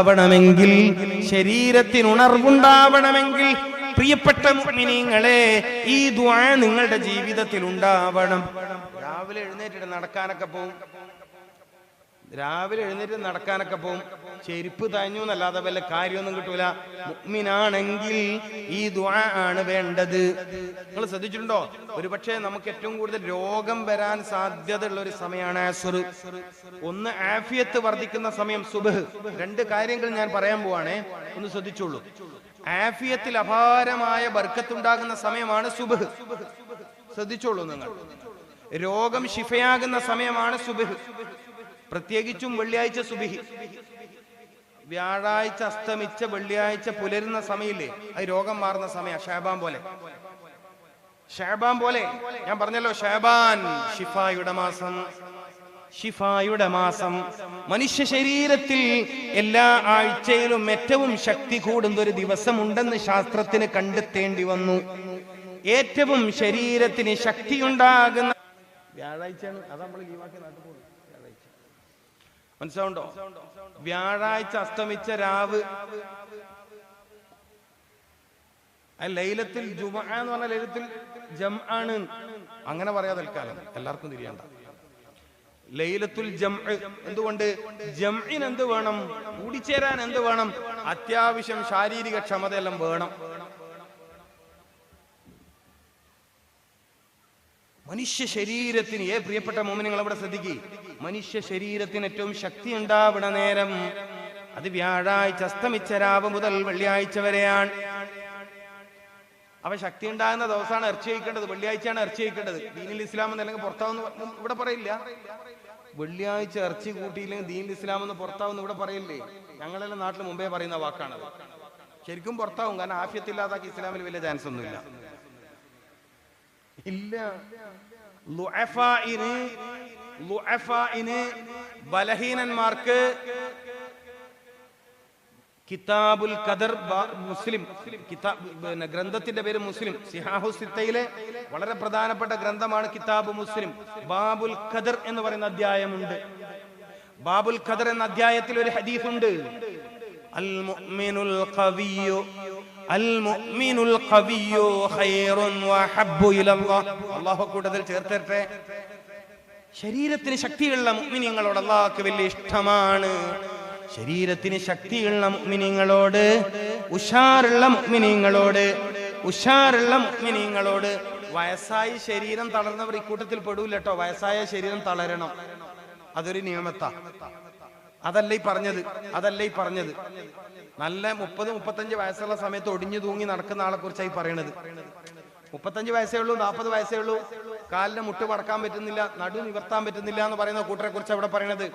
ഉണ്ടാവണമെങ്കിൽ ശരീരത്തിന് ഉണർവുണ്ടാവണമെങ്കിൽ പ്രിയപ്പെട്ട മുഅ്മിനീങ്ങളെ ഈ ദ്വാ നിങ്ങളുടെ ജീവിതത്തിൽ ഉണ്ടാവണം രാവിലെ എഴുന്നേറ്റിട്ട് നടക്കാനൊക്കെ പോവും. രാവിലെ എഴുന്നേറ്റ് നടക്കാനൊക്കെ പോകും. ചെരുപ്പ് തഞ്ഞു എന്നല്ലാതെ വല്ല കാര്യമൊന്നും കിട്ടൂല. മുഗ്മിനാണെങ്കിൽ ഈ ദുആ ആണ് വേണ്ടത്. നിങ്ങൾ ശ്രദ്ധിച്ചിട്ടുണ്ടോ? ഒരുപക്ഷെ നമുക്ക് ഏറ്റവും കൂടുതൽ രോഗം വരാൻ സാധ്യതയുള്ള ഒരു സമയമാണ് ഒന്ന് ആഫിയത്ത് വർദ്ധിക്കുന്ന സമയം സുബഹ്. രണ്ട് കാര്യങ്ങൾ ഞാൻ പറയാൻ പോവാണേ. ഒന്ന് ശ്രദ്ധിച്ചോളൂ. ആഫിയത്തിൽ അപാരമായ ബർക്കത്തുണ്ടാകുന്ന സമയമാണ് സുബഹ്. ശ്രദ്ധിച്ചോളൂ നിങ്ങൾ. രോഗം ശിഫയാകുന്ന സമയമാണ് സുബഹ്. പ്രത്യേകിച്ചും വെള്ളിയാഴ്ച സുബിഹി. വ്യാഴാഴ്ച അസ്തമിച്ച വെള്ളിയാഴ്ച പുലരുന്ന സമയമില്ലേ? അത് രോഗം മാറുന്ന സമയ ഷാബാൻ പോലെ. ഷാബാൻ പോലെ. ഞാൻ പറഞ്ഞല്ലോ ഷാബാൻ ഷിഫായുടെ മാസം. ഷിഫായുടെ മാസം. മനുഷ്യ ശരീരത്തിൽ എല്ലാ ആഴ്ചയിലും ഏറ്റവും ശക്തി കൂടുന്ന ഒരു ദിവസം ദിവസമുണ്ടെന്ന് ശാസ്ത്രത്തിന് കണ്ടെത്തേണ്ടി വന്നു. ഏറ്റവും ശരീരത്തിന് ശക്തിയുണ്ടാകുന്ന വ്യാഴാഴ്ചയാണ്. അതാ നമ്മൾ ലീവാക്കി നാട്ടിൽ പോകും വ്യാഴാഴ്ച മനസ്സിലാവുണ്ടോ? വ്യാഴാഴ്ച അസ്തമിച്ച രാവ്. ലൈലത്തിൽ എന്ന് പറഞ്ഞ ലൈലത്തിൽ ജം ആണ് അങ്ങനെ പറയാ തൽക്കാലം. എല്ലാവർക്കും തിരിയണ്ട ലൈലത്തുൽ ജം എന്തുകൊണ്ട്? ജംഇൻ എന്ത് വേണം? കൂടിച്ചേരാൻ എന്ത് വേണം? അത്യാവശ്യം ശാരീരിക ക്ഷമതയെല്ലാം വേണം. മനുഷ്യ ശരീരത്തിന് ഏ പ്രിയപ്പെട്ട മോമിനങ്ങൾ അവിടെ ശ്രദ്ധിക്കുക മനുഷ്യ ശരീരത്തിന് ഏറ്റവും ശക്തി ഉണ്ടാവണ നേരം അത് വ്യാഴാഴ്ച അസ്തമിച്ച രാവ് മുതൽ വെള്ളിയാഴ്ച വരെയാണ്. അവ ശക്തി ഉണ്ടാകുന്ന ദിവസമാണ് ഇറച്ചി കഴിക്കേണ്ടത്. വെള്ളിയാഴ്ചയാണ് ഇറച്ചി കഴിക്കേണ്ടത്. ദീനിൽ ഇസ്ലാം എന്നല്ലെങ്കിൽ പുറത്താവുന്ന ഇവിടെ പറയില്ല. വെള്ളിയാഴ്ച ഇറച്ചി കൂട്ടിയില്ലെങ്കിൽ ദീനിൽ ഇസ്ലാം എന്ന് പുറത്താവുന്ന ഇവിടെ പറയില്ലേ? ഞങ്ങളെല്ലാം നാട്ടിൽ മുമ്പേ പറയുന്ന വാക്കാണത്. ശരിക്കും പുറത്താവും. കാരണം ആഫ്യത്തില്ലാതാക്കി ഇസ്ലാമിൽ വലിയ ചാൻസ് ഒന്നുമില്ല. ഇല്ല. ബലഹീനന്മാർക്ക് കിതാബുൽ ഖദർ മുസ്ലിം കിതാബ് ഗ്രന്ഥത്തിന്റെ പേര് മുസ്ലിം. സിഹാഹു സിത്തയിലെ വളരെ പ്രധാനപ്പെട്ട ഗ്രന്ഥമാണ് കിതാബ് മുസ്ലിം. ബാബുൽ ഖദർ എന്ന് പറയുന്ന അധ്യായമുണ്ട്. ബാബുൽ ഖദർ എന്ന അധ്യായത്തിൽ ഒരു ഹദീസ് ഉണ്ട് അൽ മുഅ്മിനുൽ ഖവിയ്യു അൽ ഖവിയ്യു ഖൈറുൻ അല്ലാഹു ശരീരത്തിന് ശക്തിയുള്ള മുഅ്മിനീങ്ങളോട് അള്ളാഹുക്ക് വലിയ ഇഷ്ടമാണ്. ശരീരത്തിന് ശക്തിയുള്ള മുഅ്മിനീങ്ങളോട് ഉഷാറുള്ള മുഅ്മിനീങ്ങളോട് ഉഷാറുള്ള മുഅ്മിനീങ്ങളോട്. വയസ്സായി ശരീരം തളർന്നവർ ഇക്കൂട്ടത്തിൽ പെടൂല വയസ്സായ ശരീരം തളരണം. അതൊരു നിയമത്താ. അതല്ല ഈ പറഞ്ഞത്? അതല്ല ഈ പറഞ്ഞത്? നല്ല മുപ്പത് മുപ്പത്തഞ്ച് വയസ്സുള്ള സമയത്ത് ഒടിഞ്ഞു തൂങ്ങി നടക്കുന്ന ആളെ കുറിച്ചായി പറയണത്. മുപ്പത്തഞ്ച് വയസ്സേ ഉള്ളൂ നാൽപ്പത് വയസ്സേ ഉള്ളൂ. കാലിന് മുട്ട് മടക്കാൻ പറ്റുന്നില്ല നടു നിവർത്താൻ പറ്റുന്നില്ല എന്ന് പറയുന്ന കൂട്ടരെ കുറിച്ച് അവിടെ പറയണത്.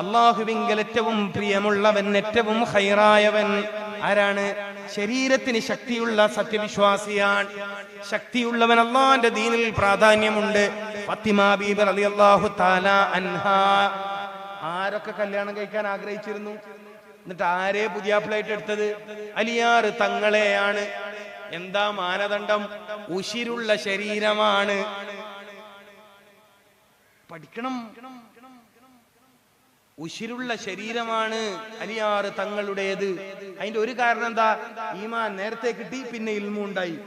അള്ളാഹുവിങ്കൽ ഏറ്റവും പ്രിയമുള്ളവൻ ഏറ്റവും ഹൈറായവൻ ആരാണ്? ശരീരത്തിന് ശക്തിയുള്ള സത്യവിശ്വാസിയാണ്. ശക്തിയുള്ളവൻ അള്ളാന്റെ ദീനിൽ പ്രാധാന്യമുണ്ട്. ആരൊക്കെ കല്യാണം കഴിക്കാൻ ആഗ്രഹിച്ചിരുന്നു? എന്നിട്ട് ആരെ പുതിയ പ്ലേറ്റ് എടുത്തത്? അലിയാറ് തങ്ങളെയാണ്. എന്താ മാനദണ്ഡം? ഉശിരുള്ള ശരീരമാണ്. പഠിക്കണം. ഉശിരുള്ള ശരീരമാണ് അലിയാറ് തങ്ങളുടേത്. അതിന്റെ ഒരു കാരണം എന്താ? ഈമാൻ നേരത്തെ കിട്ടി പിന്നെ ഇൽമുണ്ടായി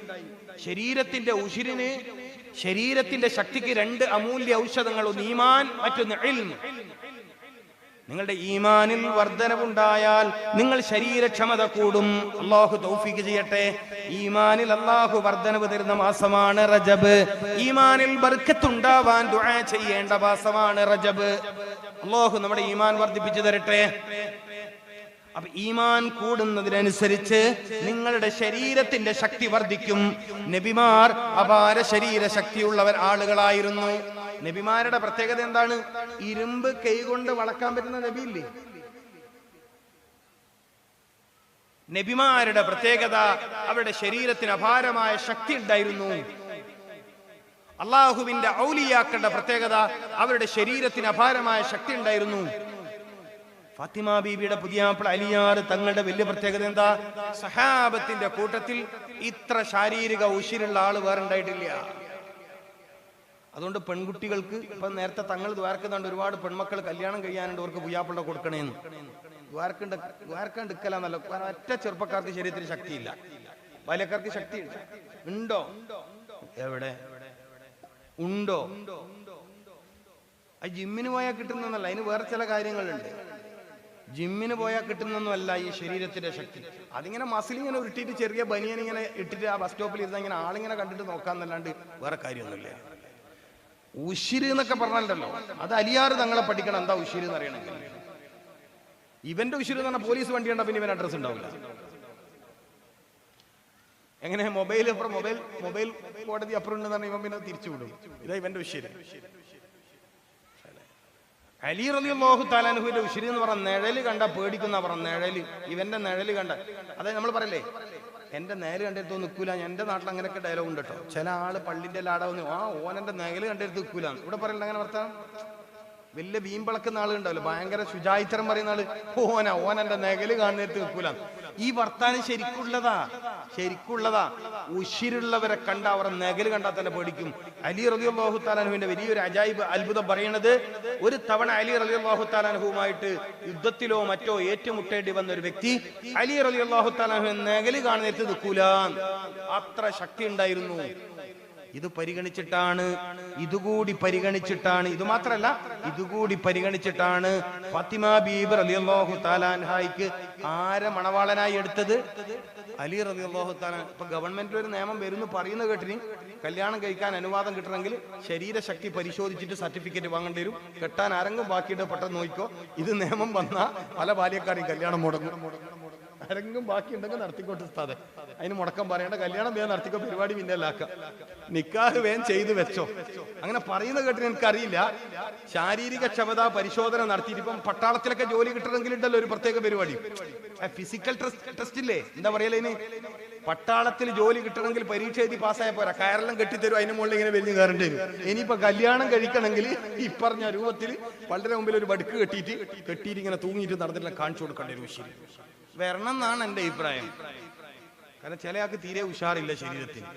ശരീരത്തിന്റെ ഉശിരിന് ശരീരത്തിന്റെ ശക്തിക്ക് രണ്ട് അമൂല്യ ഔഷധങ്ങൾ ഒന്ന് ഈമാൻ മറ്റൊന്ന് നിങ്ങളുടെ ഈമാനിൽ വർധനവുണ്ടായാൽ നിങ്ങൾ ശരീരക്ഷമത കൂടും. അള്ളാഹു തൗഫീക്ക് ചെയ്യട്ടെ. ഈമാനിൽ അള്ളാഹു വർധനവ് തരുന്ന മാസമാണ് റജബ്. ഈമാനിൽ ബർക്കത്തുണ്ടാവാൻ ദുആ ചെയ്യേണ്ട മാസമാണ് റജബ്. അള്ളാഹു നമ്മുടെ ഈമാൻ വർദ്ധിപ്പിച്ചു തരട്ടെ. അപ്പൊ ഈമാൻ കൂടുന്നതിനനുസരിച്ച് നിങ്ങളുടെ ശരീരത്തിന്റെ ശക്തി വർദ്ധിക്കും. നബിമാർ അപാര ശരീര ശക്തിയുള്ളവർ ആളുകളായിരുന്നു. നബിമാരുടെ പ്രത്യേകത എന്താണ്? ഇരുമ്പ് കൈകൊണ്ട് വളക്കാൻ പറ്റുന്ന നബിയില്ലേ? നബിമാരുടെ പ്രത്യേകത അവരുടെ ശരീരത്തിന് അപാരമായ ശക്തി ഉണ്ടായിരുന്നു. അള്ളാഹുവിന്റെ ഔലിയാക്കളുടെ പ്രത്യേകത അവരുടെ ശരീരത്തിന് അപാരമായ ശക്തി ഉണ്ടായിരുന്നു. ഫാത്തിമ ബീബിയുടെ പുതിയ അലിയാർ തങ്ങളുടെ വലിയ പ്രത്യേകത എന്താ? സഹാബത്തിന്റെ കൂട്ടത്തിൽ ഇത്ര ശാരീരിക ഉശിരുള്ള ആൾ വേറെ ഉണ്ടായിട്ടില്ല. അതുകൊണ്ട് പെൺകുട്ടികൾക്ക് ഇപ്പൊ നേരത്തെ തങ്ങൾ ദ്വാരക്കുന്നുണ്ട് ഒരുപാട് പെൺമക്കൾ കല്യാണം കഴിയാനുണ്ട് അവർക്ക് പുയ്യാപ്പിള്ള കൊടുക്കണേന്ന്. ദ്വാരക്കുണ്ട് ദ്വാരക്കണ്ടിക്കലാന്നല്ല ഒറ്റ ചെറുപ്പക്കാർക്ക് ശരീരത്തിന് ശക്തിയില്ല. ബാല്യക്കാർക്ക് ശക്തിയുണ്ട് ഉണ്ടോ? എവിടെ? ഉണ്ടോ? ആ ജിമ്മിന് പോയാൽ കിട്ടുന്നതല്ല അതിന് വേറെ ചില കാര്യങ്ങളുണ്ട്. ജിമ്മിന് പോയാൽ കിട്ടുന്നൊന്നുമല്ല ഈ ശരീരത്തിന്റെ ശക്തി. അതിങ്ങനെ മസിൽ ഇങ്ങനെ ഉരുട്ടിയിട്ട് ചെറിയ ബനിയൻ ഇങ്ങനെ ഇട്ടിട്ട് ആ ബസ് സ്റ്റോപ്പിൽ ഇരുന്ന് ഇങ്ങനെ ആളിങ്ങനെ കണ്ടിട്ട് നോക്കാന്നല്ലാണ്ട് വേറെ കാര്യമൊന്നുമില്ല. ഉശിര് എന്നൊക്കെ പറഞ്ഞല്ലോ അത് അലിയാറ് തങ്ങളെ പഠിക്കണം എന്താ ഉശിര് എന്ന് അറിയണമെങ്കിൽ. ഇവന്റെ ഉശിര് എന്ന് പറഞ്ഞാൽ പോലീസ് വണ്ടി കണ്ടാ പിന്നെ ഇവൻ അഡ്രസ് ഉണ്ടാവില്ല. എങ്ങനെ മൊബൈൽ അപ്പുറം മൊബൈൽ മൊബൈൽ കോടതി അപ്പുറം ഉണ്ടെന്ന് പറഞ്ഞാൽ ഇവൻ പിന്നെ തിരിച്ചു വിടും ഇതാ ഇവന്റെ വിഷയം. അലി റളിയല്ലാഹു താലാനുഹുവിന്റെ ഉശിരി എന്ന് പറഞ്ഞ നിഴൽ കണ്ട പേടിക്കുന്ന പറഞ്ഞ നിഴൽ. ഇവന്റെ നിഴൽ കണ്ട. അതെ നമ്മൾ പറയല്ലേ? എന്റെ നേര് കണ്ടെടുത്ത് നിൽക്കൂല എന്റെ നാട്ടിൽ അങ്ങനെയൊക്കെ ഡയലോഗ് ഉണ്ട് കേട്ടോ ചില ആൾ പള്ളിന്റെ ലാടാവുന്നു ആ ഓനെന്റെ നേൽ കണ്ടെടുത്ത് നിൽക്കൂല ഇവിടെ പറയണ്ട അങ്ങനെ വർത്താനം? വലിയ വീമ്പിളക്കുന്ന ആളുണ്ടാവില്ല ഭയങ്കര ശുചായിത്തരം പറയുന്ന ആൾ. ഓന ഓന എന്റെ നെകൽ കാണുന്നിടത്ത് നിൽക്കൂല. ഈ വർത്താനം ശരിക്കുള്ളതാ. ശരിക്കുള്ളതാ. ഉശിരുള്ളവരെ കണ്ട അവരുടെ നെകൽ കണ്ടാൽ തന്നെ പേടിക്കും. അലി റലിയാഹു താലാനുവിന്റെ വലിയൊരു അജായിബ് അത്ഭുതം പറയണത് ഒരു തവണ അലി റലിയാഹു താലാനുഹുമായിട്ട് യുദ്ധത്തിലോ മറ്റോ ഏറ്റുമുട്ടേണ്ടി വന്ന ഒരു വ്യക്തി അലി റലിയാഹു താലാനു നെകൽ കാണുന്നിടത്ത് നിൽക്കൂല. അത്ര ശക്തി ഉണ്ടായിരുന്നു ഇത് പരിഗണിച്ചിട്ടാണ് ഇതുകൂടി പരിഗണിച്ചിട്ടാണ് ഇത് മാത്രല്ല ഇതുകൂടി പരിഗണിച്ചിട്ടാണ് ഫാത്തിമ അലി അള്ളാഹു താലാൻഹായിക്ക് ആരെ മണവാളനായി എടുത്തത്? അലി റബി അള്ളാഹു താലാൻ ഇപ്പൊ ഗവൺമെന്റിൽ ഒരു നിയമം വരുന്നു പറയുന്ന കേട്ടിന് കല്യാണം കഴിക്കാൻ അനുവാദം കിട്ടണമെങ്കിൽ ശരീരശക്തി പരിശോധിച്ചിട്ട് സർട്ടിഫിക്കറ്റ് വാങ്ങേണ്ടി വരും. കെട്ടാൻ ആരെങ്കിലും ബാക്കിയിട്ട് പെട്ടെന്ന് നോക്കിക്കോ. ഇത് നിയമം വന്ന പല ബാല്യക്കാരെയും കല്യാണം മുടങ്ങും. ആരെങ്കിലും ബാക്കി ഉണ്ടെങ്കിൽ നടത്തിക്കോട്ട് ഉസ്താദെ. അതിന് മുടക്കം പറയേണ്ട. കല്യാണം വേഗം നടത്തിക്കോ പരിപാടി പിന്നല്ലാക്ക നിക്കാഹ് വേഗം ചെയ്ത് വെച്ചോ. അങ്ങനെ പറയുന്ന കേട്ടിന് എനിക്കറിയില്ല. ശാരീരിക ക്ഷമത പരിശോധന നടത്തിയിട്ട് ഇപ്പം പട്ടാളത്തിലൊക്കെ ജോലി കിട്ടണമെങ്കിൽ ഉണ്ടല്ലോ ഒരു പ്രത്യേക പരിപാടി. ഫിസിക്കൽ ടെസ്റ്റ് ഇല്ലേ? എന്താ പറയലേന് പട്ടാളത്തിൽ ജോലി കിട്ടണമെങ്കിൽ പരീക്ഷ എഴുതി പാസ്സായ പോരാ. കയറെല്ലാം കെട്ടിത്തരും അതിന് മുകളിൽ ഇങ്ങനെ വലിഞ്ഞു കയറേണ്ടി വരും. ഇനിയിപ്പോ കല്യാണം കഴിക്കണമെങ്കിൽ ഈ പറഞ്ഞ രൂപത്തിൽ വളരെ മുമ്പിൽ ഒരു വടുക്ക് കെട്ടിയിട്ട് കെട്ടിയിട്ട് ഇങ്ങനെ തൂങ്ങിയിട്ട് നടന്നിട്ടില്ല കാണിച്ചു കൊടുക്കേണ്ട ഒരു ശരി വരണം എന്നാണ് എന്റെ അഭിപ്രായം. കാരണം ചില ആൾക്ക് തീരെ ഉഷാറില്ല ശരീരത്തിന്.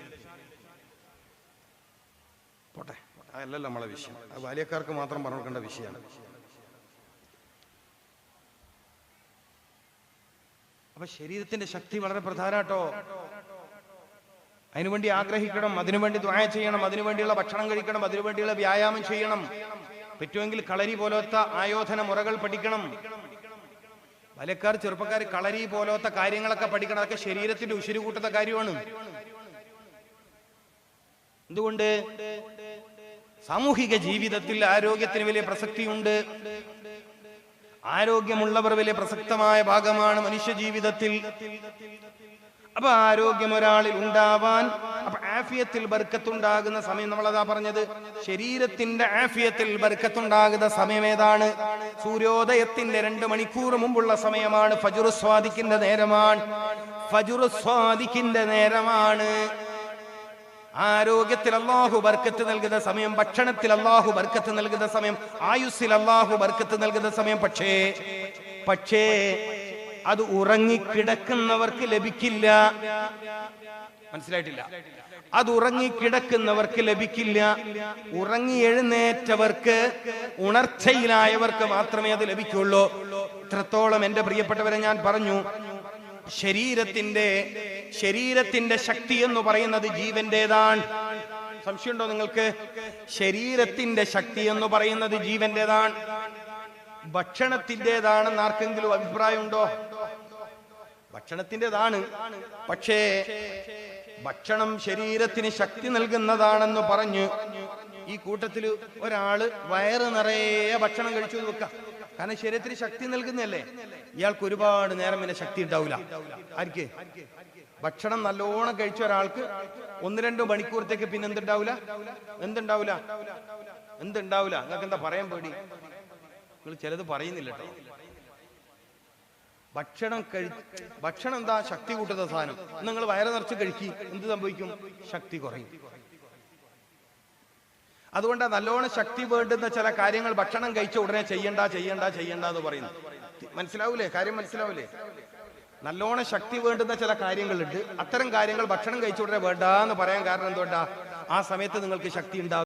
പോട്ടെ അതല്ലല്ലോ നമ്മളെ വിഷയം. അത് ബാല്യക്കാർക്ക് മാത്രം പറഞ്ഞു കൊടുക്കേണ്ട വിഷയമാണ്. അപ്പൊ ശരീരത്തിന്റെ ശക്തി വളരെ പ്രധാനാട്ടോ. അതിനുവേണ്ടി ആഗ്രഹിക്കണം അതിനുവേണ്ടി ദ്വായ ചെയ്യണം അതിനുവേണ്ടിയുള്ള ഭക്ഷണം കഴിക്കണം അതിനുവേണ്ടിയുള്ള വ്യായാമം ചെയ്യണം. പറ്റുമെങ്കിൽ കളരി പോലത്തെ ആയോധന മുറകൾ പഠിക്കണം. വലക്കാർ ചെറുപ്പക്കാർ കളരി പോലത്തെ കാര്യങ്ങളൊക്കെ പഠിക്കണം. അതൊക്കെ ശരീരത്തിന്റെ ഉശിരി കൂട്ടുന്ന കാര്യമാണ്. എന്തുകൊണ്ട്? സാമൂഹിക ജീവിതത്തിൽ ആരോഗ്യത്തിന് വലിയ പ്രസക്തിയുണ്ട്. ആരോഗ്യമുള്ളവർ വലിയ പ്രസക്തമായ ഭാഗമാണ് മനുഷ്യ ജീവിതത്തിൽ. അപ്പൊ ആരോഗ്യം ഒരാളിൽ ഉണ്ടാവാൻ അപ്പൊ ആഫിയത്തിൽ ബർക്കത്തുണ്ടാകുന്ന സമയം നമ്മൾ അതാ പറഞ്ഞത്. ശരീരത്തിന്റെ ആഫിയത്തിൽ ബർക്കത്തുണ്ടാകുന്ന സമയം ഏതാണ്? സൂര്യോദയത്തിന്റെ രണ്ട് മണിക്കൂർ മുമ്പുള്ള സമയമാണ്. ഫജുർ സ്വാദിക്കിന്റെ നേരമാണ്. ഫജുർ സ്വാദിക്കിന്റെ നേരമാണ്. ആരോഗ്യത്തിൽ അള്ളാഹു ബർക്കത്ത് നൽകുന്ന സമയം ഭക്ഷണത്തിൽ അള്ളാഹു ബർക്കത്ത് നൽകുന്ന സമയം ആയുസ്സിൽ അള്ളാഹു ബർക്കത്ത് നൽകുന്ന സമയം പക്ഷേ പക്ഷേ അത് ഉറങ്ങിക്കിടക്കുന്നവർക്ക് ലഭിക്കില്ല. മനസ്സിലായിട്ടില്ല? അത് ഉറങ്ങിക്കിടക്കുന്നവർക്ക് ലഭിക്കില്ല. ഉറങ്ങി എഴുന്നേറ്റവർക്ക് ഉണർച്ചയിലായവർക്ക് മാത്രമേ അത് ലഭിക്കുള്ളൂ. ഇത്രത്തോളം എന്റെ പ്രിയപ്പെട്ടവരെ ഞാൻ പറഞ്ഞു. ശരീരത്തിന്റെ ശരീരത്തിന്റെ ശക്തി എന്ന് പറയുന്നത് ജീവന്റേതാണ് സംശയമുണ്ടോ നിങ്ങൾക്ക്? ശരീരത്തിന്റെ ശക്തി എന്ന് പറയുന്നത് ജീവന്റേതാണ് ഭക്ഷണത്തിന്റെതാണെന്ന് ആർക്കെങ്കിലും അഭിപ്രായമുണ്ടോ? ഭക്ഷണത്തിന്റെതാണ്. പക്ഷേ ഭക്ഷണം ശരീരത്തിന് ശക്തി നൽകുന്നതാണെന്ന് പറഞ്ഞ് ഈ കൂട്ടത്തിൽ ഒരാൾ വയറ് നിറയെ ഭക്ഷണം കഴിച്ചു വെക്കാം. കാരണം ശരീരത്തിന് ശക്തി നൽകുന്നല്ലേ ഇയാൾക്ക് ഒരുപാട് നേരം പിന്നെ ശക്തി ഉണ്ടാവില്ല. ആർക്ക്? ഭക്ഷണം നല്ലോണം കഴിച്ച ഒരാൾക്ക് ഒന്ന് രണ്ട് മണിക്കൂറത്തേക്ക് പിന്നെ എന്തുണ്ടാവില്ല? എന്തുണ്ടാവില്ല? എന്തുണ്ടാവില്ല? നിങ്ങൾക്ക് എന്താ പറയാൻ പേടി? നിങ്ങൾ ചിലത് പറയുന്നില്ല കേട്ടോ. ഭക്ഷണം കഴി ഭക്ഷണം എന്താ? ശക്തി കൂട്ടുന്ന സാധനം. നിങ്ങൾ വയറ് നിറച്ച് കഴിക്കി. എന്ത് സംഭവിക്കും? ശക്തി കുറയും. അതുകൊണ്ട് നല്ലോണം ശക്തി വേണ്ടുന്ന ചില കാര്യങ്ങൾ ഭക്ഷണം കഴിച്ച ഉടനെ ചെയ്യണ്ട ചെയ്യണ്ട ചെയ്യണ്ട എന്ന് പറയുന്നു മനസ്സിലാവൂലേ? കാര്യം മനസ്സിലാവൂലേ? നല്ലോണം ശക്തി വേണ്ടുന്ന ചില കാര്യങ്ങളുണ്ട്. അത്തരം കാര്യങ്ങൾ ഭക്ഷണം കഴിച്ച ഉടനെ വേണ്ട എന്ന് പറയാൻ കാരണം എന്തുകൊണ്ടാ? ആ സമയത്ത് നിങ്ങൾക്ക് ശക്തി ഉണ്ടാവില്ല.